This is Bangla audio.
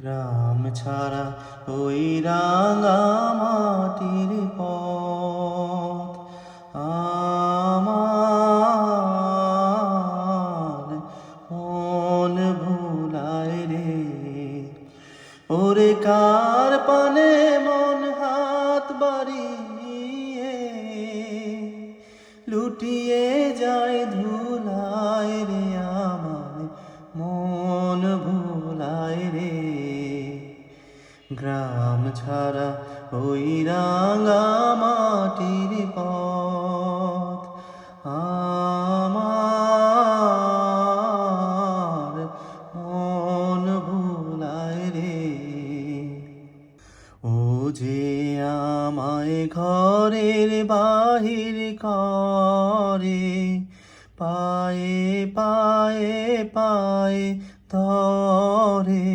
গ্রাম ছাড়া ওই রাঙা মাটির পথ আমার মন ভুলায় রে। ওরে কার পানে মন হাত বাড়িয়ে, লুটিয়ে যায় ধুলায় রে। গ্রাম ছাড়া ওই রাঙা মাটির পথ আমার মন ভুলায় রে। ও যে আমায় ঘরের বাহির করে, পায়ে পায়ে পায়ে ধরে